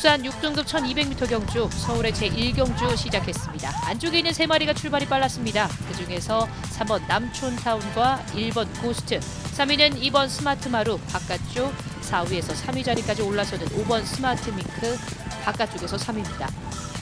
국산 6등급 1200m 경주 서울의 제1경주 시작했습니다. 안쪽에 있는 세 마리가 출발이 빨랐습니다. 그중에서 3번 남촌타운과 1번 고스트, 3위는 2번 스마트마루 바깥쪽 4위에서 3위 자리까지 올라서는 5번 스마트밍크 바깥쪽에서 3위입니다.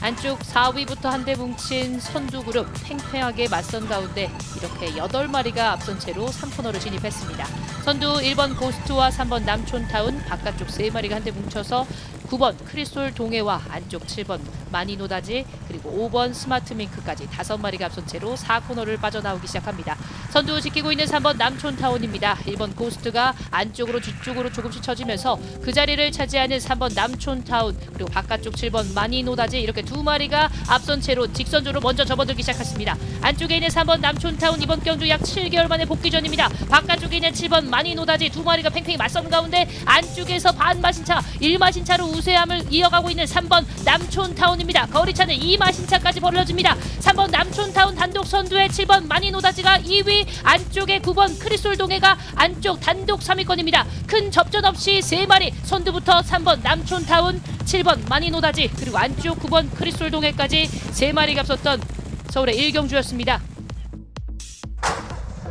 안쪽 4위부터 한대 뭉친 선두 그룹 팽팽하게 맞선 가운데 이렇게 8마리가 앞선 채로 3코너를 진입했습니다. 선두 1번 고스트와 3번 남촌타운 바깥쪽 3마리가 한대 뭉쳐서 9번 크리솔 동해와 안쪽 7번 마니노다지 그리고 5번 스마트밍크까지 5마리가 앞선 채로 4코너를 빠져나오기 시작합니다. 선두 지키고 있는 3번 남촌타운입니다. 1번 고스트가 안쪽으로 뒤쪽으로 조금씩 쳐지면서 그 자리를 차지하는 3번 남촌타운 그리고 바깥쪽 7번 마니노다지 이렇게 두 마리가 앞선 채로 직선주로 먼저 접어들기 시작했습니다. 안쪽에 있는 3번 남촌타운 이번 경주 약 7개월 만에 복귀 전입니다. 바깥쪽에 있는 7번 마니노다지 두 마리가 팽팽히 맞서는 가운데 안쪽에서 반마신차 1마신차로 우세함을 이어가고 있는 3번 남촌타운입니다. 거리차는 2마신차까지 벌어집니다. 3번 남촌타운 단독 선두에 7번 마니노다지가 2위 안쪽에 9번 크리솔 동해가 안쪽 단독 3위권입니다. 큰 접전 없이 3마리 선두부터 3번 남촌타운 7번 마니노다지 그리고 안쪽 9번 크리솔 동해까지 3마리가 앞섰던 서울의 1경주였습니다.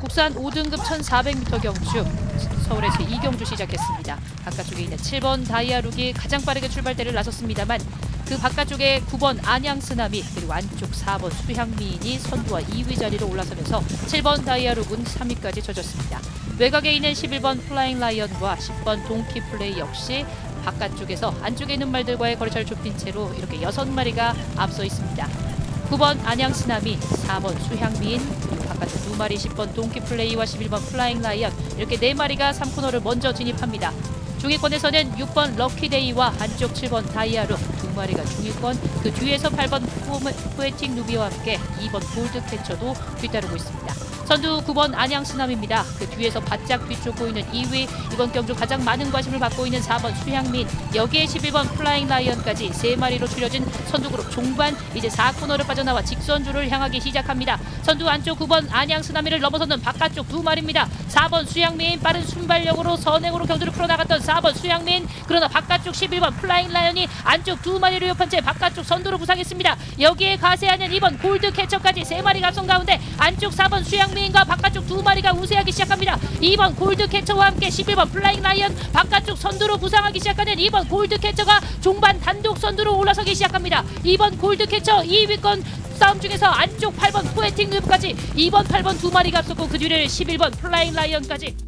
국산 5등급 1400m 경주 서울의 제2경주 시작했습니다. 바깥쪽에 있는 7번 다이아룩이 가장 빠르게 출발대를 나섰습니다만 그 바깥쪽에 9번 안양스나미 그리고 안쪽 4번 수향미인이 선두와 2위 자리로 올라서면서 7번 다이아룩은 3위까지 젖었습니다. 외곽에 있는 11번 플라잉 라이언과 10번 동키 플레이 역시 바깥쪽에서 안쪽에 있는 말들과의 거리차를 좁힌 채로 이렇게 6마리가 앞서 있습니다. 9번 안양스나미, 4번 수향미인, 그리고 바깥쪽 두 마리 10번 동키 플레이와 11번 플라잉 라이언 이렇게 네 마리가 3코너를 먼저 진입합니다. 중위권에서는 6번 럭키데이와 안쪽 7번 다이아루 두 마리가 중위권 그 뒤에서 8번 포메- 포에틱 누비와 함께 2번 골드캐쳐도 뒤따르고 있습니다. 선두 9번 안양스남입니다. 그 뒤에서 바짝 뒤쫓고 있는 2위 이번 경주 가장 많은 관심을 받고 있는 4번 수향민 여기에 11번 플라잉 라이언까지 세 마리로 추려진 선두 그룹 종반 이제 4코너를 빠져나와 직선주를 향하기 시작합니다. 선두 안쪽 9번 안양스나미를 넘어서는 바깥쪽 두 마리입니다. 4번 수향민 빠른 순발력으로 선행으로 경주를 풀어나갔던 4번 수향민 그러나 바깥쪽 11번 플라잉 라이언이 안쪽 두 마리를 위협한 채 바깥쪽 선두로 부상했습니다. 여기에 가세하는 2번 골드 캐쳐까지 세 마리가 앞선 가운데 안쪽 4번 수향민 과 바깥쪽 두 마리가 우세하기 시작합니다. 2번 골드 캐쳐와 함께 11번 플라잉 라이언 바깥쪽 선두로 부상하기 시작하는 2번 골드 캐쳐가 종반 단독 선두로 올라서기 시작합니다. 2번 골드 캐쳐 2위권 싸움 중에서 안쪽 8번 포에팅 누브까지 2번 8번 두 마리가 앞섰고 그 뒤를 11번 플라잉 라이언까지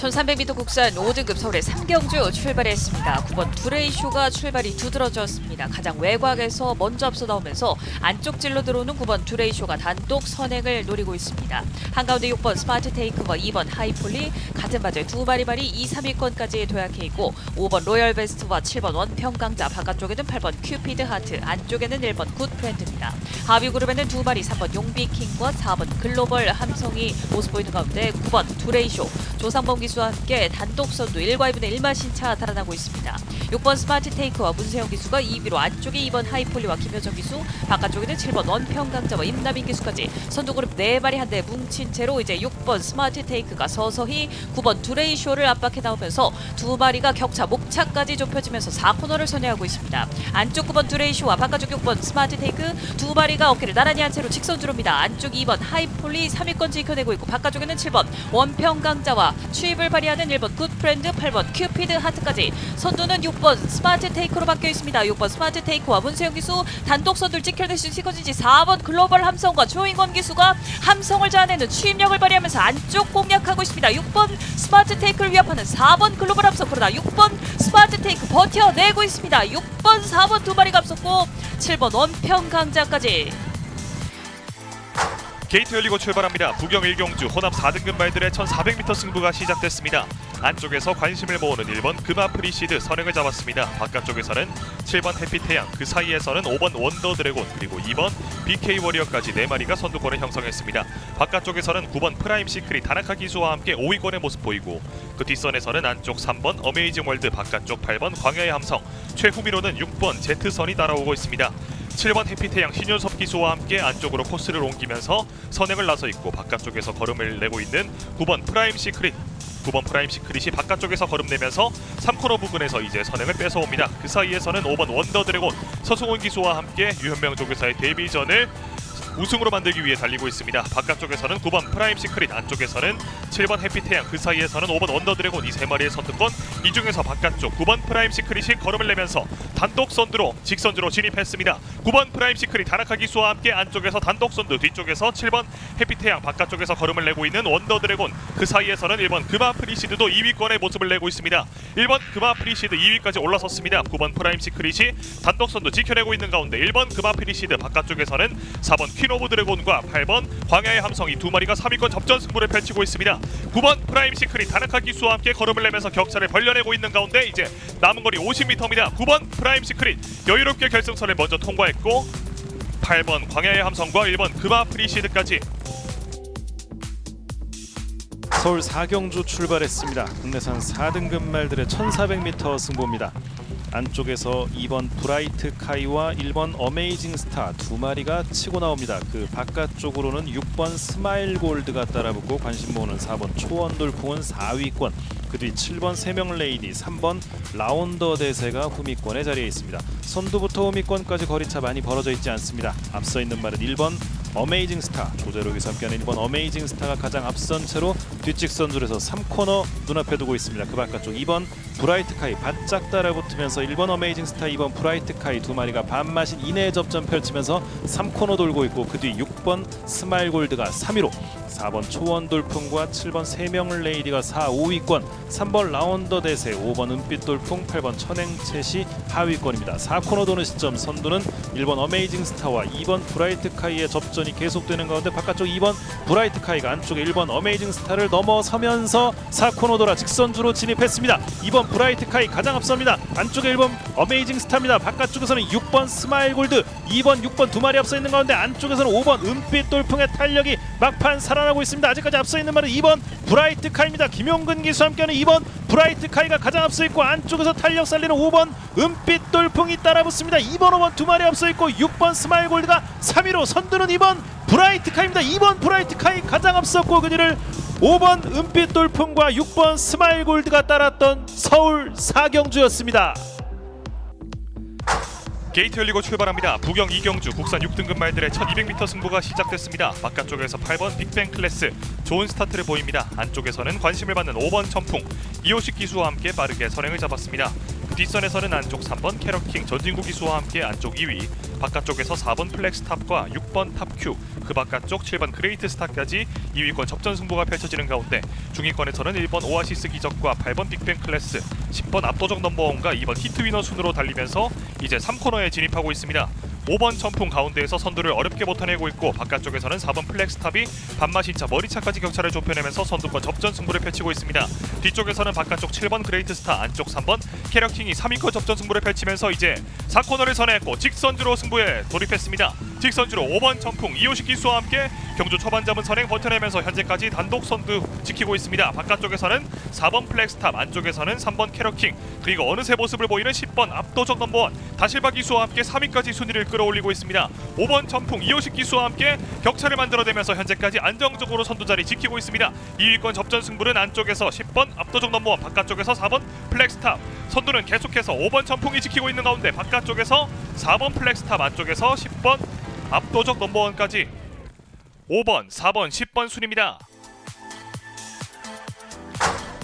1300m 국산 5등급 서울의 3경주 출발했습니다. 9번 두레이쇼가 출발이 두드러졌습니다. 가장 외곽에서 먼저 앞서 나오면서 안쪽 찔러 들어오는 9번 두레이쇼가 단독 선행을 노리고 있습니다. 한가운데 6번 스마트 테이크와 2번 하이폴리 같은 바지에 두 마리 발이 2, 3위권까지 도약해 있고 5번 로열 베스트와 7번 원평강자 바깥쪽에는 8번 큐피드 하트 안쪽에는 1번 굿프렌드입니다. 하위 그룹에는 두 마리 3번 용비킹과 4번 글로벌 함성이 모습 보이는 가운데 9번 두레이쇼 조상범 기 수와 함께 단독 선두 1과 2분의 1마 신 차 달아나고 있습니다. 6번 스마트 테이크와 문세영 기수가 2위로 안쪽에 2번 하이폴리와 김효정 기수 바깥쪽에는 7번 원평강자와 임나빈 기수까지 선두 그룹 4마리 한대 뭉친 채로 이제 6번 스마트 테이크가 서서히 9번 두레이쇼를 압박해 나오면서 두 마리가 격차 목차까지 좁혀지면서 4코너를 선회하고 있습니다. 안쪽 9번 두레이쇼와 바깥쪽 6번 스마트 테이크 두 마리가 어깨를 나란히 한 채로 직선주로입니다. 안쪽 2번 하이폴리 3위권 지켜내고 있고 바깥쪽에는 7번 원평강자와 추입 을 발휘하는 1번 굿프렌드 8번 큐피드 하트까지 선두는 6번 스마트 테이크로 바뀌어 있습니다. 6번 스마트 테이크와 문세영 기수 단독 선두를 지켜낼 수 있을 것인지 4번 글로벌 함성과 조인권 기수가 함성을 자아내는 추입력을 발휘하면서 안쪽 공략하고 있습니다. 6번 스마트 테이크를 위협하는 4번 글로벌 함성 그러나 6번 스마트 테이크 버텨내고 있습니다. 6번 4번 두 마리가 앞섰고 7번 원평 강자까지 게이트 열리고 출발합니다. 부경 1경주 호남 4등급 말들의 1400m 승부가 시작됐습니다. 안쪽에서 관심을 모으는 1번 금화 프리시드 선행을 잡았습니다. 바깥쪽에서는 7번 해피태양, 그 사이에서는 5번 원더 드래곤, 그리고 2번 BK 워리어까지 4마리가 선두권을 형성했습니다. 바깥쪽에서는 9번 프라임 시크릿 다나카 기수와 함께 5위권의 모습 보이고 그 뒷선에서는 안쪽 3번 어메이징 월드, 바깥쪽 8번 광야의 함성, 최후미로는 6번 제트선이 따라오고 있습니다. 7번 해피태양 신윤섭 기수와 함께 안쪽으로 코스를 옮기면서 선행을 나서 있고 바깥쪽에서 걸음을 내고 있는 9번 프라임 시크릿 9번 프라임 시크릿이 바깥쪽에서 걸음 내면서 3코너 부근에서 이제 선행을 뺏어옵니다. 그 사이에서는 5번 원더 드래곤 서승훈 기수와 함께 유현명 조교사의 데뷔전을 우승으로 만들기 위해 달리고 있습니다. 바깥쪽에서는 9번 프라임 시크릿, 안쪽에서는 7번 해피태양, 그 사이에서는 5번 원더드래곤 이 세 마리의 선두권. 이 중에서 바깥쪽 9번 프라임 시크릿이 걸음을 내면서 단독 선두로 직선주로 진입했습니다. 9번 프라임 시크릿 다나카 기수와 함께 안쪽에서 단독 선두, 뒤쪽에서 7번 해피태양, 바깥쪽에서 걸음을 내고 있는 원더드래곤. 그 사이에서는 1번 금화 프리시드도 2위권의 모습을 내고 있습니다. 1번 금화 프리시드 2위까지 올라섰습니다. 9번 프라임 시크릿이 단독 선두 지켜내고 있는 가운데 1번 금화 프리시드 바깥쪽에서는 4번 퀸 오브 드래곤과 8번 광야의 함성이 두 마리가 3위권 접전 승부를 펼치고 있습니다. 9번 프라임 시크릿 다나카 기수와 함께 걸음을 내면서 격차를 벌려내고 있는 가운데 이제 남은 거리 50m입니다. 9번 프라임 시크릿 여유롭게 결승선을 먼저 통과했고 8번 광야의 함성과 1번 금화 프리시드까지 서울 사경주 출발했습니다. 국내산 4등급 말들의 1400m 승부입니다. 안쪽에서 2번 브라이트 카이와 1번 어메이징 스타 두 마리가 치고 나옵니다. 그 바깥쪽으로는 6번 스마일 골드가 따라붙고 관심 모으는 4번 초원 돌풍은 4위권 그 뒤 7번 세명 레이디 3번 라운더 대세가 후미권에 자리해 있습니다. 선두부터 후미권까지 거리차 많이 벌어져 있지 않습니다. 앞서 있는 말은 1번 어메이징 스타 기사 함께하는 1번 어메이징 스타가 가장 앞선 채로 뒷직선 줄에서 3코너 눈앞에 두고 있습니다. 그 바깥쪽 2번 브라이트 카이 바짝 따라붙으면서 1번 어메이징 스타 2번 브라이트 카이 두 마리가 반마신 이내의 접전 펼치면서 3코너 돌고 있고 그 뒤 6번 스마일 골드가 3위로 4번 초원 돌풍과 7번 세명 레이디가 4, 5위권 3번 라운더 대세 5번 은빛 돌풍 8번 천행채시 하위권입니다. 4코너 도는 시점 선두는 1번 어메이징 스타와 2번 브라이트 카이의 접전 이 계속되는 가운데 바깥쪽 2번 브라이트 카이가 안쪽에 1번 어메이징 스타를 넘어서면서 4코너 돌아 직선주로 진입했습니다. 2번 브라이트 카이 가장 앞섭니다. 안쪽에 1번 어메이징 스타입니다. 바깥쪽에서는 6번 스마일 골드 2번 6번 두 마리 앞서 있는 가운데 안쪽에서는 5번 은빛 돌풍의 탄력이 막판 살아나고 있습니다. 아직까지 앞서 있는 말은 2번 브라이트 카이입니다. 김용근 기수 함께하는 2번 브라이트 카이가 가장 앞서 있고 안쪽에서 탄력 살리는 5번 은빛 돌풍이 따라붙습니다. 2번 5번 두 마리 앞서 있고 6번 스마일 골드가 3위로 선두는 2번 브라이트 카이입니다. 2번 브라이트 카이 가장 앞섰고 그들을 5번 은빛 돌풍과 6번 스마일 골드가 따랐던 서울 사경주였습니다. 게이트 열리고 출발합니다. 부경 이경주 국산 6등급 말들의 1200m 승부가 시작됐습니다. 바깥쪽에서 8번 빅뱅 클래스 좋은 스타트를 보입니다. 안쪽에서는 관심을 받는 5번 천풍 이호식 기수와 함께 빠르게 선행을 잡았습니다. 그 뒷선에서는 안쪽 3번 캐럿킹 전진구 기수와 함께 안쪽 2위 바깥쪽에서 4번 플렉스탑과 6번 탑큐 그 바깥쪽 7번 그레이트 스타까지 2위권 접전 승부가 펼쳐지는 가운데 중위권에서는 1번 오아시스 기적과 8번 빅뱅 클래스 10번 압도적 넘버원과 2번 히트 위너 순으로 달리면서 이제 3코너에 진입하고 있습니다. 5번 천풍 가운데에서 선두를 어렵게 버텨내고 있고 바깥쪽에서는 4번 플렉스탑이 반마신차 머리차까지 격차를 좁혀내면서 선두권 접전 승부를 펼치고 있습니다. 뒤쪽에서는 바깥쪽 7번 그레이트 스타 안쪽 3번 캐럿킹이 3위권 접전 승부를 펼치면서 이제 4코너를 선회했고 직선주로 승부에 돌입했습니다. 직선주로 5번 천풍 이호식 기수와 함께 경주 초반 잡은 선행 버텨내면서 현재까지 단독 선두 지키고 있습니다. 바깥쪽에서는 4번 플렉스탑 안쪽에서는 3번 캐럿킹 그리고 어느새 모습을 보이는 10번 압도적 넘버원 다실바 기수와 함께 3위까지 순위를 끌어올리고 있습니다. 5번 천풍 이호식 기수와 함께 격차를 만들어내면서 현재까지 안정적으로 선두 자리 지키고 있습니다. 2위권 접전 승부는 안쪽에서 10번 압도적 넘버원 바깥쪽에서 4번 플렉스탑 선두는 계속해서 5번 천풍이 지키고 있는 가운데 바깥쪽에서 4번 플렉스탑 안쪽에서 10번 압도적 넘버원까지 5번, 4번, 10번 순입니다.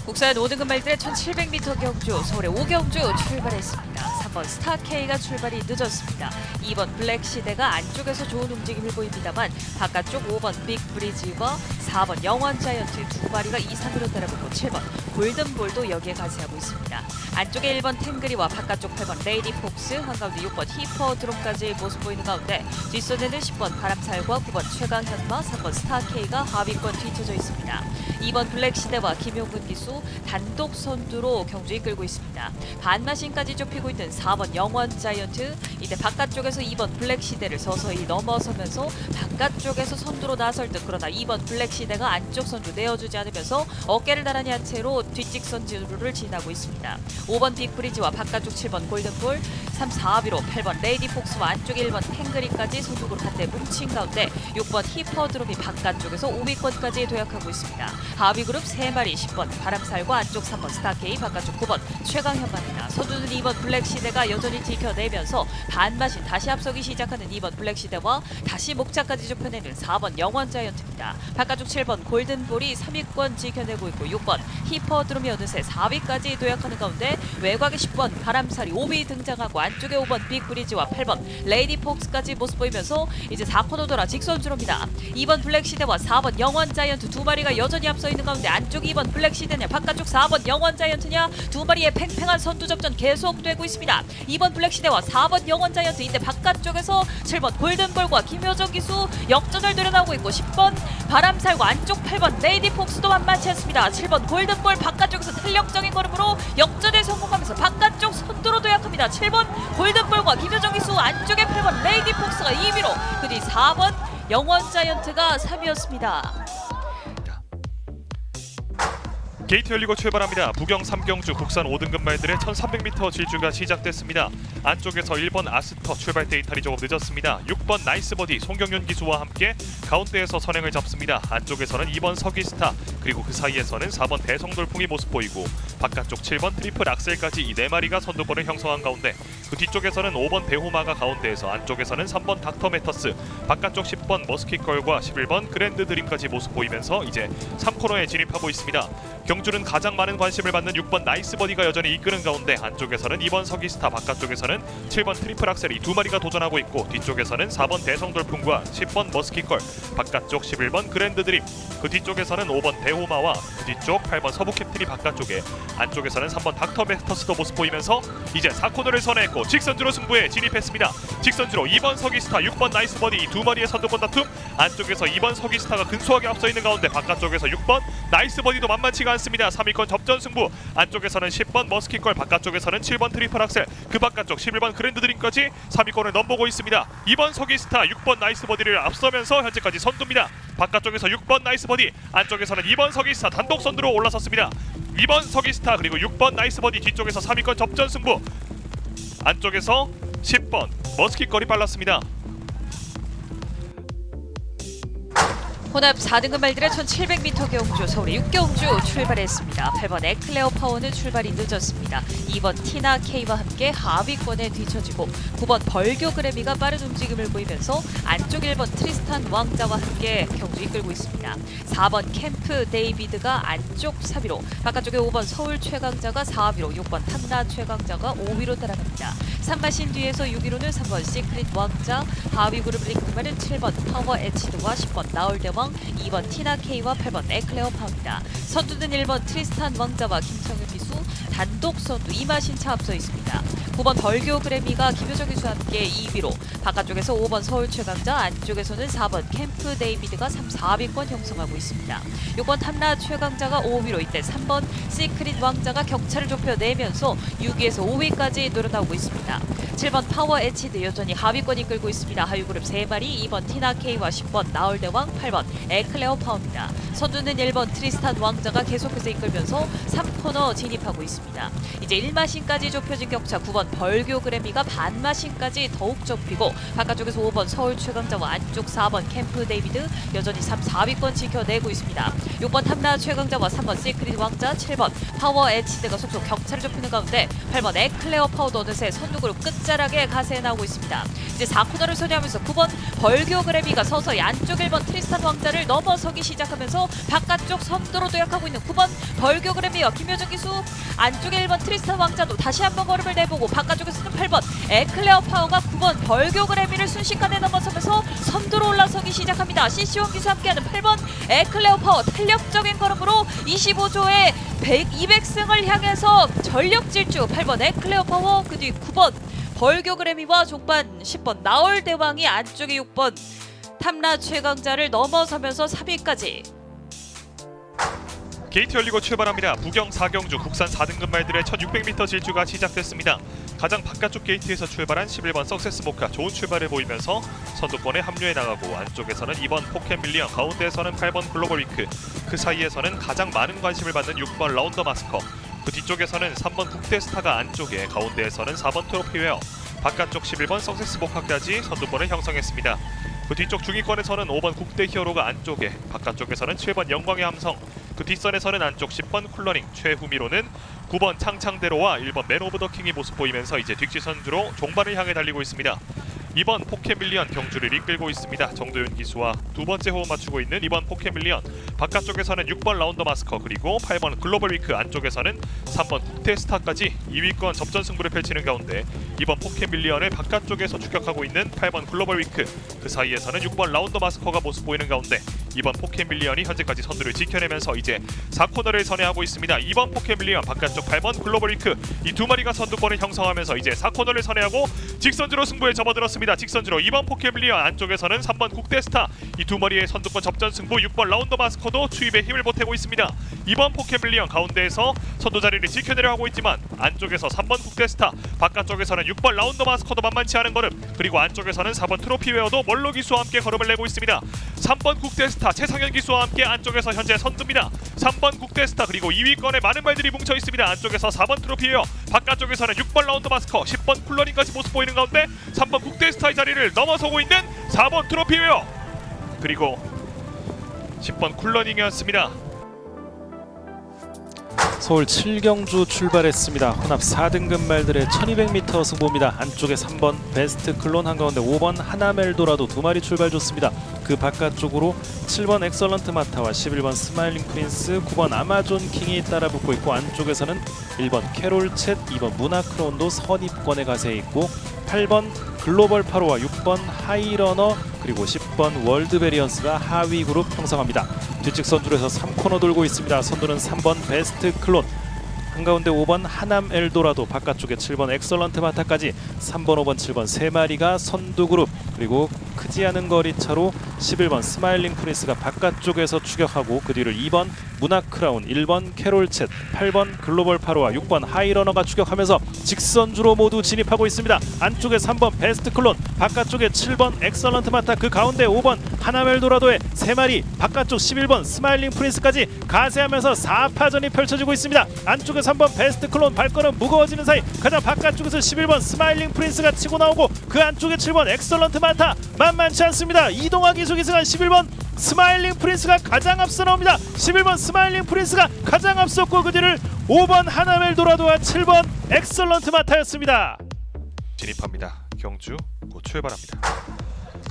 국산 5등급 말들의 1700m 경주 서울의 5경주 출발했습니다. 3번 스타K가 출발이 늦었습니다. 2번 블랙시대가 안쪽에서 좋은 움직임을 보입니다만 바깥쪽 5번 빅브리지와 4번 영원 자이언트 두 마리가 2, 3위로 따라붙고 7번 골든볼도 여기에 가세하고 있습니다. 안쪽에 1번 탱그리와 바깥쪽 8번 레이디 폭스 한가운데 6번 히퍼드롬까지 모습 보이는 가운데 뒷선에는 10번 바람살과 9번 최강현마 3번 스타K가 하위권 뒤쳐져 있습니다. 2번 블랙시대와 김용근 기수 단독 선두로 경주 이끌고 있습니다. 반마신까지 좁히고 있는 4번 영원 자이언트 이제 바깥쪽에서 2번 블랙시대를 서서히 넘어서면서 바깥쪽에서 선두로 나설 듯 그러나 2번 블랙시대가 안쪽 선두 내어주지 않으면서 어깨를 나란히 한 채로 뒷직선 지루를 지나고 있습니다. 5번 빅브리지와 바깥쪽 7번 골든볼 3, 4, 2로 8번 레이디 폭스와 안쪽 1번 탱그리까지 소속으로 한대 뭉친 가운데 6번 히퍼드롬이 바깥쪽에서 5위권까지 도약하고 있습니다. 하위 그룹 3마리 10번 바람살과 안쪽 3번 스타케이 바깥쪽 9번 최강현만입니다. 서두는 2번 블랙시대가 여전히 지켜내면서 반마신 다시 앞서기 시작하는 2번 블랙시대와 다시 목차까지 좁혀내는 4번 영원자이언트입니다. 바깥쪽 7번 골든볼이 3위권 지켜내고 있고 6번 히퍼드롬이 어느새 4위까지 도약하는 가운데 외곽의 10번 바람살이 5위 등장하고 안쪽에 5번 빅브리지와 8번 레이디 폭스까지 모습 보이면서 이제 4코너 돌아 직선주로입니다. 2번 블랙시대와 4번 영원 자이언트 두 마리가 여전히 앞서 있는 가운데 안쪽 2번 블랙시대냐 바깥쪽 4번 영원 자이언트냐 두 마리의 팽팽한 선두접전 계속되고 있습니다. 2번 블랙시대와 4번 영원 자이언트 이때 바깥쪽에서 7번 골든볼과 김효정 기수 역전을 노려나오고 있고 10번 바람살과 안쪽 8번 레이디 폭스도 만만치 않습니다. 7번 골든볼 바깥쪽에서 탄력적인 걸음으로 역전에 성공하면서 바깥쪽 선두로 도 약합니다. 7번 골든볼과 김효정 기수 안쪽에 8번 레이디 폭스가 2위로 그 뒤 4번 영원 자이언트가 3위였습니다. 게이트 열리고 출발합니다. 부경 3경주 국산 5등급 말들의 1300m 질주가 시작됐습니다. 안쪽에서 1번 아스터 출발 때 이탈이 조금 늦었습니다. 6번 나이스 버디 송경윤 기수와 함께 가운데에서 선행을 잡습니다. 안쪽에서는 2번 서기스타 그리고 그 사이에서는 4번 대성돌풍이 모습 보이고 바깥쪽 7번 트리플 악셀까지 이 네 마리가 선두권을 형성한 가운데 그 뒤쪽에서는 5번 대호마가 가운데에서 안쪽에서는 3번 닥터 메터스 바깥쪽 10번 머스킷걸과 11번 그랜드 드림까지 모습 보이면서 이제 3코너에 진입하고 있습니다. 경주는 가장 많은 관심을 받는 6번 나이스 버디가 여전히 이끄는 가운데 안쪽에서는 2번 서기스타 바깥쪽에서는 7번 트리플 악셀이 두 마리가 도전하고 있고 뒤쪽에서는 4번 대성돌풍과 10번 머스킷걸 바깥쪽 11번 그랜드 드림 그 뒤쪽에서는 5번 대호 마와 그 뒤쪽 8번 서부 캡틴이 바깥쪽에 안쪽에서는 3번 닥터 메터스도 모습 보이면서 이제 4코너를 선회했고 직선주로 승부에 진입했습니다. 직선주로 2번 서기스타 6번 나이스 버디 이두 마리의 선두권 다툼 안쪽에서 2번 서기스타가 근소하게 앞서 있는 가운데 바깥쪽에서 6번 나이스 버디도 만만치가 않습니다. 3위권 접전 승부 안쪽에서는 10번 머스킷걸 바깥쪽에서는 7번 트리플 악셀 그 바깥쪽 11번 그랜드 드림까지 3위권을 넘보고 있습니다. 2번 서기스타 6번 나이스 버디를 앞서면서 현재까지 선두입니다. 바깥쪽에서 6번 나이스 버디 안쪽에서는 2번 서기스타 단독 선두로 올라섰습니다. 2번 서기스타 그리고 6번 나이스 버디 뒤쪽에서 3위권 접전 승부 안쪽에서 10번 머스킷걸이 빨랐습니다. 혼합 4등급 말들의 1700m 경주 서울의 6경주 출발했습니다. 8번 에클레어 파워는 출발이 늦었습니다. 2번 티나 K와 함께 하위권에 뒤처지고 9번 벌교 그래미가 빠른 움직임을 보이면서 안쪽 1번 트리스탄 왕자와 함께 경주 이끌고 있습니다. 4번 캠프 데이비드가 안쪽 3위로 바깥쪽에 5번 서울 최강자가 4위로 6번 탐나 최강자가 5위로 따라갑니다. 3마신 뒤에서 6위로는 3번 시크릿 왕자 하위 그룹을 이끌면 7번 파워 에치드와 10번 나올대 왕 2번 티나 K와 8번 에클레어 파입니다. 선두는 1번 트리스탄 왕자와 김성윤 비수 단독 선두 이마신차 앞서 있습니다. 9번 벌교 그래미가 김효정 기수와 함께 2위로 바깥쪽에서 5번 서울 최강자 안쪽에서는 4번 캠프 데이비드가 3, 4위권 형성하고 있습니다. 6번 탐라 최강자가 5위로 이때 3번 시크릿 왕자가 격차를 좁혀내면서 6위에서 5위까지 늘어나고 있습니다. 7번 파워 에치드 여전히 하위권 이끌고 있습니다. 하위 그룹 3마리 2번 티나 K와 10번 나올대왕 8번 에클레어 파워입니다. 선두는 1번 트리스탄 왕자가 계속해서 이끌면서 3코너 진입하고 있습니다. 이제 1마신까지 좁혀진 격차 9번 벌교 그래미가 반마신까지 더욱 좁히고 바깥쪽에서 5번 서울 최강자와 안쪽 4번 캠프 데이비드 여전히 3, 4위권 지켜내고 있습니다. 6번 탐라 최강자와 3번 시크릿 왕자 7번 파워 에치드가 속속 격차를 좁히는 가운데 8번 에클레어 파워도 어느새 선두그룹 끝자락에 가세해 나오고 있습니다. 이제 4코너를 소리하면서 9번 벌교 그래미가 서서히 안쪽 1번 트리스탄 왕자를 넘어서기 시작하면서 바깥쪽 선두로 도약하고 있는 9번 벌교 그래미와 김효정 기수 안 쪽에 1번 트리스탄 왕자도 다시 한 번 걸음을 내보고 바깥쪽에서는 8번 에클레어 파워가 9번 벌교 그래미를 순식간에 넘어서면서 선두로 올라서기 시작합니다. CC원 기수 함께하는 8번 에클레어 파워 탄력적인 걸음으로 25조의 100, 200승을 향해서 전력 질주 8번 에클레어 파워 그 뒤 9번 벌교 그래미와 족반 10번 나올 대왕이 안쪽에 6번 탐라 최강자를 넘어서면서 3위까지 게이트 열리고 출발합니다. 부경 4경주 국산 4등급 말들의 1600m 질주가 시작됐습니다. 가장 바깥쪽 게이트에서 출발한 11번 석세스 모카 좋은 출발을 보이면서 선두권에 합류해 나가고 안쪽에서는 2번 포켓 밀리언 가운데에서는 8번 글로벌 위크 그 사이에서는 가장 많은 관심을 받는 6번 라운더 마스커 그 뒤쪽에서는 3번 국대스타가 안쪽에 가운데에서는 4번 트로피웨어 바깥쪽 11번 석세스 모카까지 선두권을 형성했습니다. 그 뒤쪽 중위권에서는 5번 국대 히어로가 안쪽에 바깥쪽에서는 7번 영광의 함성 그 뒷선에서는 안쪽 10번 쿨러닝 최후미로는 9번 창창대로와 1번 맨 오브 더 킹이 모습 보이면서 이제 뒷지선주로 종반을 향해 달리고 있습니다. 2번 포켓밀리언 경주를 이끌고 있습니다. 정도윤 기수와 두 번째 호흡 맞추고 있는 2번 포켓밀리언 바깥쪽에서는 6번 라운더 마스커 그리고 8번 글로벌 위크 안쪽에서는 3번 국대스타까지 2위권 접전 승부를 펼치는 가운데 2번 포켓밀리언을 바깥쪽에서 추격하고 있는 8번 글로벌 위크 그 사이에서는 6번 라운더 마스커가 모습 보이는 가운데 2번 포켓밀리언이 현재까지 선두를 지켜내면서 이제 4코너를 선회하고 있습니다. 2번 포켓밀리언 바깥쪽 8번 글로벌 위크 이 두 마리가 선두권을 형성하면서 이제 4코너를 선회하고 직선주로 승부에 접어들었습니다. 직선주로 2번 포켓밀리언 안쪽에서는 3번 국대스타 이두 마리의 선두권 접전 승부 6번 라운더 마스커도 추입에 힘을 보태고 있습니다. 2번 포켓밀리언 가운데에서 선두 자리를 지켜내려 하고 있지만 안쪽에서 3번 국대스타 바깥쪽에서는 6번 라운더 마스커도 만만치 않은 걸음 그리고 안쪽에서는 4번 트로피웨어도 멀로 기수와 함께 걸음을 내고 있습니다. 3번 국대스타 최상현 기수와 함께 안쪽에서 현재 선두입니다. 3번 국대스타 그리고 2위권에 많은 말들이 뭉쳐 있습니다. 안쪽에서 4번 트로피웨어 바깥쪽에서는 6번 라운드 마스커 10번 쿨러닝까지 모습 보이는 가운데 3번 국대스타 의 자리를 넘어서고 있는 4번 트로피웨어 그리고 10번 쿨러닝이었습니다. 서울 7경주 출발했습니다. 혼합 4등급 말들의 1200m 승부입니다. 안쪽에 3번 베스트 클론 한가운데 5번 하나멜도라도 두 마리 출발 좋습니다. 그 바깥쪽으로 7번 엑설런트 마타와 11번 스마일링 프린스, 9번 아마존 킹이 따라붙고 있고 안쪽에서는 1번 캐롤 챗, 2번 문화크라운도 선입권에 가세 있고 8번 글로벌 파로와 6번 하이러너 그리고 10번 월드베리언스가 하위 그룹 형성합니다. 뒤측 선두에서 3코너 돌고 있습니다. 선두는 3번 베스트 클론 한가운데 5번 하남 엘도라도 바깥쪽에 7번 엑설런트 마타까지 3번 5번 7번 세 마리가 선두 그룹 그리고 크지 않은 거리 차로 11번 스마일링 프린스가 바깥쪽에서 추격하고 그 뒤를 2번 문화 크라운 1번 캐롤 챗 8번 글로벌 파로와 6번 하이러너가 추격하면서 직선주로 모두 진입하고 있습니다. 안쪽에 3번 베스트 클론 바깥쪽에 7번 엑설런트 마타 그 가운데 5번 하나멜도라도의 세 마리 바깥쪽 11번 스마일링 프린스까지 가세하면서 4파전이 펼쳐지고 있습니다. 안쪽에 3번 베스트 클론 발걸음 무거워지는 사이 가장 바깥쪽에서 11번 스마일링 프린스가 치고 나오고 그 안쪽에 7번 엑설런트 마타 만만치 않습니다. 이동하기 속에서 11번 스마일링 프린스가 가장 앞서 나옵니다. 11번 스마일링 프린스가 가장 앞섰고 그 뒤를 5번 하나멜 도라도와 7번 엑설런트 마타였습니다. 진입합니다. 경주 곧 출발합니다.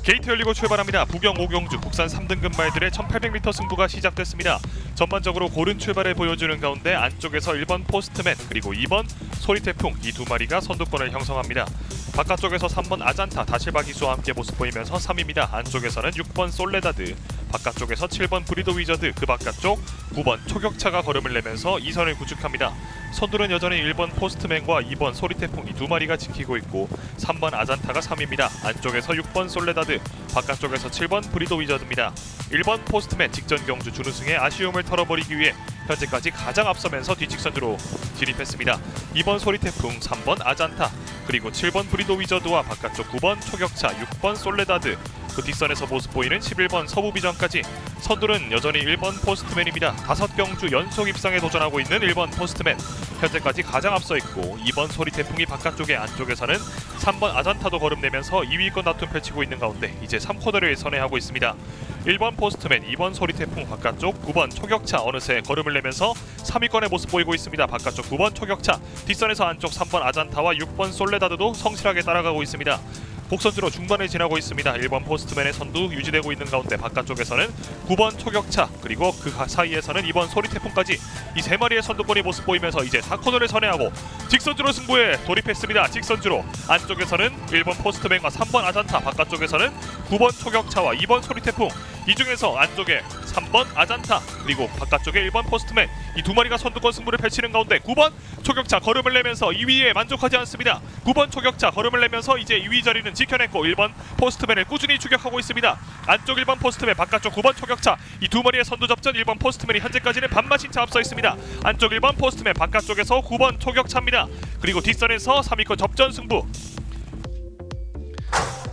게이트 열리고 출발합니다. 부경 5경주 국산 3등급 말들의 1800m 승부가 시작됐습니다. 전반적으로 고른 출발을 보여주는 가운데 안쪽에서 1번 포스트맨 그리고 2번 소리태풍 이 두 마리가 선두권을 형성합니다. 바깥쪽에서 3번 아잔타 다실바 기수와 함께 모습 보이면서 3위입니다. 안쪽에서는 6번 솔레다드 바깥쪽에서 7번 브리더 위저드 그 바깥쪽 9번 초격차가 걸음을 내면서 2선을 구축합니다. 선두는 여전히 1번 포스트맨과 2번 소리태풍 이 두 마리가 지키고 있고 3번 아잔타가 3위입니다. 안쪽에서 6번 솔레다드 바깥쪽에서 7번 브리더 위저드입니다. 1번 포스트맨 직전 경주 준우승의 아쉬움을 털어버리기 위해 현재까지 가장 앞서면서 뒤직선으로 진입했습니다. 2번 소리태풍, 3번 아잔타, 그리고 7번 브리도 위저드와 바깥쪽 9번 초격차, 6번 솔레다드, 그 뒷선에서 모습 보이는 11번 서부비전까지 선두는 여전히 1번 포스트맨입니다. 다섯 경주 연속 입상에 도전하고 있는 1번 포스트맨 현재까지 가장 앞서 있고 2번 소리 태풍이 바깥쪽에 안쪽에서는 3번 아잔타도 걸음내면서 2위권 다툼 펼치고 있는 가운데 이제 3코너를 선회하고 있습니다. 1번 포스트맨, 2번 소리 태풍 바깥쪽, 9번 초격차 어느새 걸음을 내면서 3위권의 모습 보이고 있습니다. 바깥쪽 9번 초격차, 뒷선에서 안쪽 3번 아잔타와 6번 솔레다드도 성실하게 따라가고 있습니다. 곡선주로 중반을 지나고 있습니다. 1번 포스트맨의 선두 유지되고 있는 가운데 바깥쪽에서는 9번 초격차 그리고 그 가- 사이에서는 2번 소리태풍까지 이 세 마리의 선두권이 모습 보이면서 이제 4코너를 선회하고 직선주로 승부에 돌입했습니다. 직선주로 안쪽에서는 1번 포스트맨과 3번 아잔타 바깥쪽에서는 9번 초격차와 2번 소리태풍 이 중에서 안쪽에 3번 아잔타 그리고 바깥쪽에 1번 포스트맨 이 두 마리가 선두권 승부를 펼치는 가운데 9번 초격차 걸음을 내면서 2위에 만족하지 않습니다. 9번 초격차 걸음을 내면서 이제 2위 자리는 지켜냈고 1번 포스트맨을 꾸준히 추격하고 있습니다. 안쪽 1번 포스트맨 바깥쪽 9번 초격차 이 두 마리의 선두 접전 1번 포스트맨이 현재까지는 반마신 차 앞서 있습니다. 안쪽 1번 포스트맨 바깥쪽에서 9번 초격차입니다. 그리고 뒷선에서 3위권 접전 승부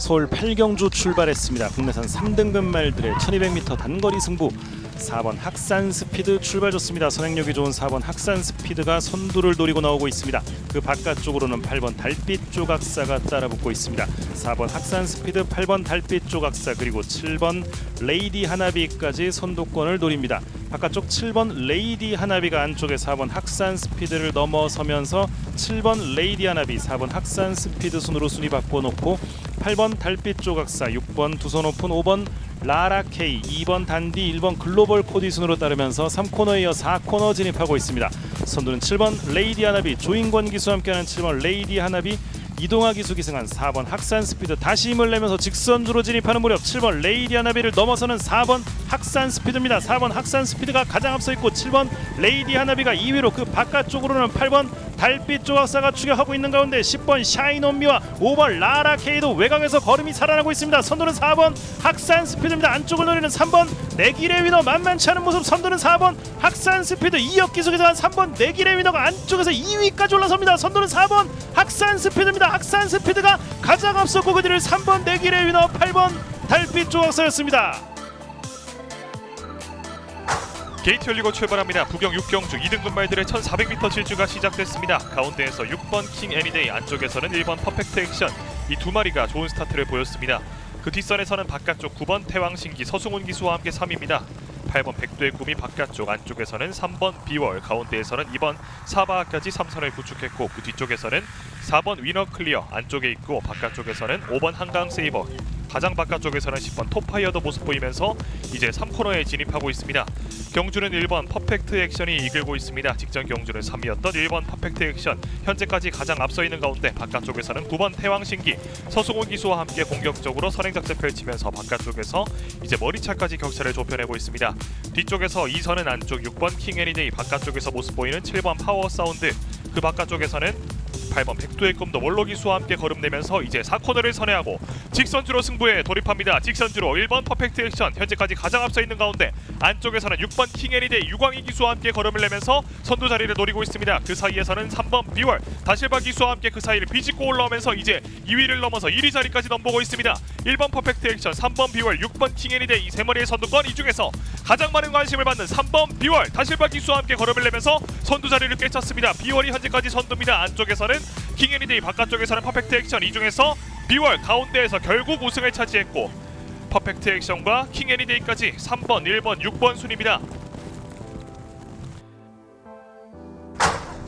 서울 8경주 출발했습니다. 국내산 3등급 말들의 1200m 단거리 승부 4번 학산 스피드 출발 좋습니다. 선행력이 좋은 4번 학산 스피드가 선두를 노리고 나오고 있습니다. 그 바깥쪽으로는 8번 달빛 조각사가 따라붙고 있습니다. 4번 학산 스피드, 8번 달빛 조각사 그리고 7번 레이디 하나비까지 선두권을 노립니다. 바깥쪽 7번 레이디 하나비가 안쪽에 4번 학산 스피드를 넘어서면서 7번 레이디 하나비, 4번 학산 스피드 순으로 순위 바꿔놓고 8번 달빛 조각사, 6번 두손 오픈, 5번 라라 K, 2번 단디, 1번 글로벌 코디 순으로 따르면서 3코너에 이어 4코너 진입하고 있습니다. 선두는 7번 레이디 하나비, 조인권 기수와 함께하는 7번 레이디 하나비, 이동하 기수 기승한 4번 학산 스피드 다시 힘을 내면서 직선주로 진입하는 무렵 7번 레이디 하나비를 넘어서는 4번 학산 스피드입니다. 4번 학산 스피드가 가장 앞서 있고 7번 레이디 하나비가 2위로 그 바깥쪽으로는 8번 달빛 조각사가 추격하고 있는 가운데 10번 샤이논미와 5번 라라 K도 외곽에서 걸음이 살아나고 있습니다. 선두는 4번 학산 스피드입니다. 안쪽을 노리는 3번 내길의 위너 만만치 않은 모습 선두는 4번 학산 스피드 2역 기속에서 한 3번 내길의 위너가 안쪽에서 2위까지 올라섭니다. 선두는 4번 학산 스피드입니다. 학산 스피드가 가장 앞섰고 그 뒤를 3번 내길의 위너 8번 달빛 조각사였습니다. 게이트 열리고 출발합니다. 부경 6경주 2등급 말들의 1400m 질주가 시작됐습니다. 가운데에서 6번 킹 애니데이 안쪽에서는 1번 퍼펙트 액션 이 두 마리가 좋은 스타트를 보였습니다. 그 뒷선에서는 바깥쪽 9번 태왕신기 서승훈 기수와 함께 3위입니다. 8번 백두의 꿈이 바깥쪽 안쪽에서는 3번 비월 가운데에서는 2번 사바까지 3선을 구축했고 그 뒤쪽에서는 4번 위너 클리어 안쪽에 있고 바깥쪽에서는 5번 한강 세이버 가장 바깥쪽에서는 10번 톱파이어도 모습 보이면서 이제 3코너에 진입하고 있습니다. 경주는 1번 퍼펙트 액션이 이끌고 있습니다. 직전 경주는 3위였던 1번 퍼펙트 액션 현재까지 가장 앞서 있는 가운데 바깥쪽에서는 9번 태왕신기 서승훈 기수와 함께 공격적으로 선행작전 펼치면서 바깥쪽에서 이제 머리차까지 격차를 좁혀내고 있습니다. 뒤쪽에서 2선은 안쪽 6번 킹애니데이 바깥쪽에서 모습 보이는 7번 파워 사운드 그 바깥쪽에서는 8번 백두의 꿈도 원로 기수와 함께 걸음내면서 이제 4코너를 선회하고 직선주로 승부에 돌입합니다. 직선주로 1번 퍼펙트 액션 현재까지 가장 앞서 있는 가운데 안쪽에서는 6번 킹애니데이 유광희 기수와 함께 걸음을 내면서 선두 자리를 노리고 있습니다. 그 사이에서는 3번 비월 다실바 기수와 함께 그 사이를 비집고 올라오면서 이제 2위를 넘어서 1위 자리까지 넘보고 있습니다. 1번 퍼펙트 액션, 3번 비월, 6번 킹애니데이 세 마리의 선두권 이 중에서 가장 많은 관심을 받는 3번 비월 다실바 기수와 함께 걸음을 내면서 선두 자리를 꿰찼습니다. 비월이 현재까지 선두입니다. 안쪽에서 는 킹애니데이 바깥쪽에서는 퍼펙트 액션 이 중에서 비월 가운데에서 결국 우승을 차지했고 퍼펙트 액션과 킹 애니데이까지 3번, 1번, 6번 순입니다.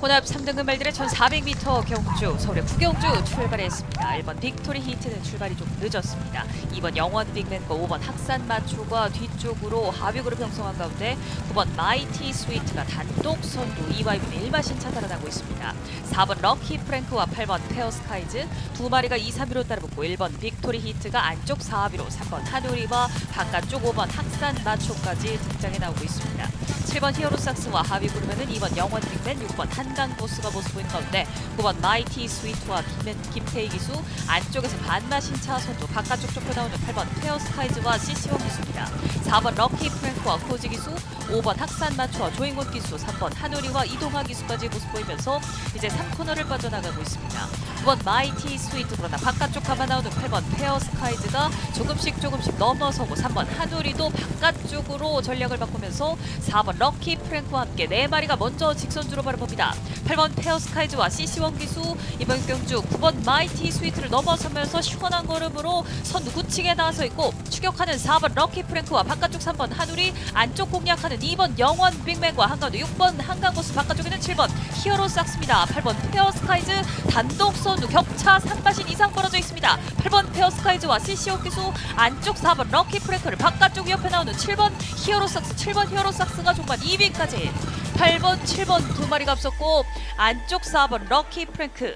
혼합 3등급 말들의 1400m 경주 서울의 구경주 출발했습니다. 1번 빅토리 히트는 출발이 좀 늦었습니다. 2번 영원 빅맨과 5번 학산 마초가 뒤쪽으로 하비그룹 형성한 가운데 9번 마이티 스위트가 단독 선두 2와이브는 일마신차 달아나고 있습니다. 4번 럭키 프랭크와 8번 페어 스카이즈 두 마리가 2, 3위로 따라붙고 1번 빅토리 히트가 안쪽 4위로 3번 하누리와 바깥쪽 5번 학산 마초까지 등장해 나오고 있습니다. 7번 히어로삭스와 하비그룹에는 2번 영원 빅맨 6번 한강 보스가 모습 보이는 가운데 9번 마이티 스위트와 김, 김태희 기수 안쪽에서 반마신차 선두 바깥쪽 좁혀 나오는 8번 페어 스카이즈와 CC원 기수입니다. 4번 럭키 프랭크와 코지 기수 5번 학산 마초와 조인곤 기수 3번 하누리와 이동하 기수까지 모습 보이면서 이제 3코너를 빠져나가고 있습니다. 9번 마이티 스위트 그러나 바깥쪽 가만 나오는 8번 페어 스카이즈가 조금씩 조금씩 넘어서고 3번 하누리도 바깥쪽으로 전략을 바꾸면서 4번 럭키 프랭크와 함께 네 마리가 먼저 직선주로 바라봅니다. 8번 페어 스카이즈와 CC원 기수 이번 경주 9번 마이티 스위트를 넘어서면서 시원한 걸음으로 선두 구층에 나서 있고 추격하는 4번 럭키 프랭크와 바깥쪽 3번 하누리 안쪽 공략하는 2번 영원 빅맨과 한가운데 6번 한강고스 바깥쪽에는 7번 히어로 삭스입니다. 8번 페어 스카이즈 단독 선두 격차 3마신 이상 벌어져 있습니다. 8번 페어 스카이즈와 CCO 기수 안쪽 4번 럭키 프랭크를 바깥쪽 옆에 나오는 7번 히어로 삭스 7번 히어로 삭스가 종반 2위까지 8번 7번 두 마리가 앞섰고 안쪽 4번 럭키 프랭크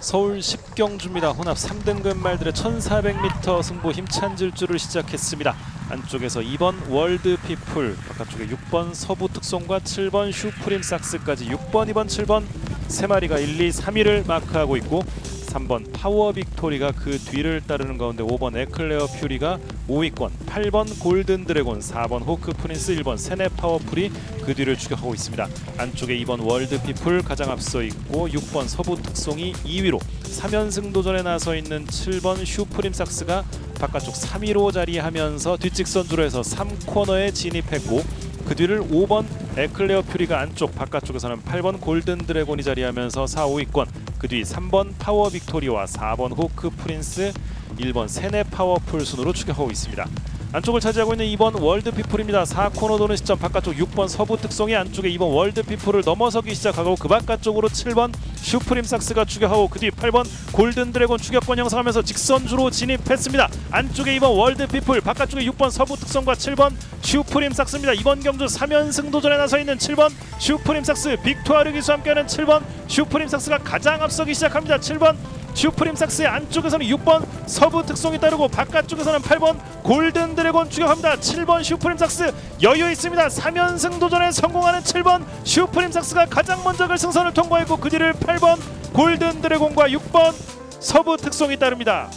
서울 10경주입니다. 혼합 3등급 말들의 1400m 승부 힘찬 질주를 시작했습니다. 안쪽에서 2번 월드 피플, 바깥쪽에 6번 서부 특송과 7번 슈프림 삭스까지 6번, 2번, 7번 세 마리가 1, 2, 3위를 마크하고 있고 3번 파워 빅토리가 그 뒤를 따르는 가운데 5번 에클레어 퓨리가 5위권, 8번 골든 드래곤, 4번 호크 프린스, 1번 세네 파워풀이 그 뒤를 추격하고 있습니다. 안쪽에 2번 월드 피플 가장 앞서 있고 6번 서부 특송이 2위로 3연승 도전에 나서 있는 7번 슈프림 삭스가 바깥쪽 3위로 자리하면서 뒷직선주로 해서 3코너에 진입했고 그 뒤를 5번 에클레어 퓨리가 안쪽 바깥쪽에서는 8번 골든 드래곤이 자리하면서 4, 5위권 그 뒤 3번 파워 빅토리와 4번 호크 프린스 1번 세네 파워풀 순으로 추격하고 있습니다. 안쪽을 차지하고 있는 2번 월드 피플입니다. 4코너 도는 시점 바깥쪽 6번 서부 특송이 안쪽에 2번 월드 피플을 넘어서기 시작하고 그 바깥쪽으로 7번 슈프림 삭스가 추격하고 그 뒤 8번 골든 드래곤 추격권 형성하면서 직선주로 진입했습니다. 안쪽에 2번 월드 피플 바깥쪽에 6번 서부 특성과 7번 슈프림 삭스입니다. 이번 경주 3연승 도전에 나서 있는 7번 슈프림 삭스 빅토아르 기수 함께하는 7번 슈프림 삭스가 가장 앞서기 시작합니다. 7번 슈프림 삭스의 안쪽에서는 6번 서부 특성이 따르고 바깥쪽에서는 8번 골든 드래곤 추격합니다. 7번 슈프림 삭스 여유 있습니다. 3연승 도전에 성공하는 7번 슈프림 삭스가 가장 먼저 결승선을 통과했고 그 뒤를 8번 골든 드래곤과 6번 서부 특성이 따릅니다.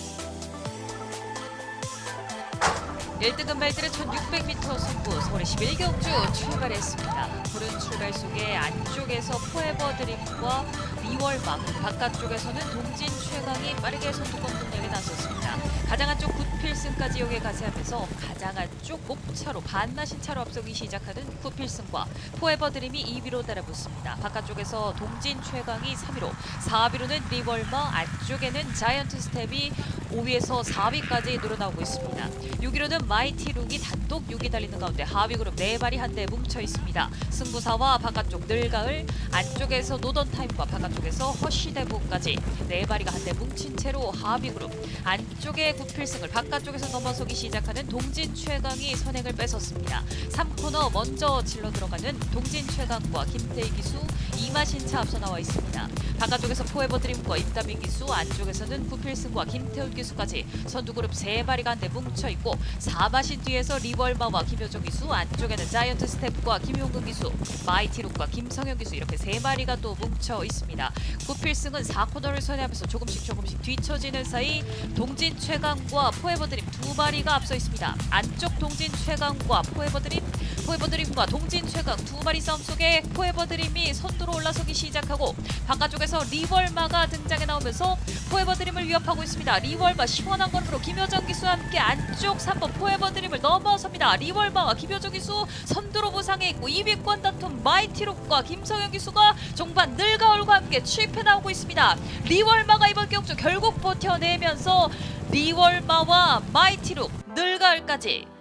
1등급 말들의 1600m 승부 서울의 11경주 출발했습니다. 푸른 출발 속에 안쪽에서 포에버 드림과 그리고 바깥쪽에서는 동진 최강이 빠르게 선두권 분량에 나섰습니다. 가장 안쪽 굿필승까 지 역에 가세하면서 가장 안쪽 목차로 반나신 차로 앞서기 시작하는 굿필승과 포에버 드림이 2위로 따라붙습니다. 바깥쪽에서 동진 최강이 3위로 4위로는 리월마 안쪽에는 자이언트 스텝이 5위에서 4위까지 늘어나오고 있습니다. 6위로는 마이티 룩이 단독 6위 달리는 가운데 하위 그룹 네 발이 한대 뭉쳐 있습니다. 승부사와 바깥쪽 늘가을 안쪽에서 노던 타임과 바깥쪽에서 허쉬데보까지 네 발이가 한대 뭉친 채로 하위 그룹 안쪽에 구필승을 바깥쪽에서 넘어서기 시작하는 동진 최강이 선행을 뺏었습니다. 3코너 먼저 질러 들어가는 동진 최강과 김태희 기수 이마신차 앞서 나와 있습니다. 바깥쪽에서 포에버 드림과 임다빈 기수 안쪽에서는 구필승과 김태훈 기수 까지 선두 그룹 세 마리가 한데 뭉쳐 있고 사마신 뒤에서 리벌마와 김효정 기수 안쪽에는 자이언트 스텝과 김용근 기수 마이티룩과 김성현 기수 이렇게 세 마리가 또 뭉쳐 있습니다. 구필승은 4코너를 선회하면서 조금씩 조금씩 뒤처지는 사이 동진 최강과 포에버 드림 두 마리가 앞서 있습니다. 안쪽 동진 최강과 포에버 드림 포에버 드림과 동진 최강 두 마리 싸움 속에 포에버 드림이 선두로 올라서기 시작하고 바깥쪽에서 리월마가 등장해 나오면서 포에버 드림을 위협하고 있습니다. 리월마 시원한 걸음으로 김효정 기수와 함께 안쪽 3번 포에버 드림을 넘어섭니다. 리월마와 김효정 기수 선두로 부상해 있고 2위권 다툼 마이티록과 김성현 기수가 종반 늘가을과 함께 취입해 나오고 있습니다. 리월마가 이번 경주 결국 버텨내면서 리월마와 마이티룩 늘가을까지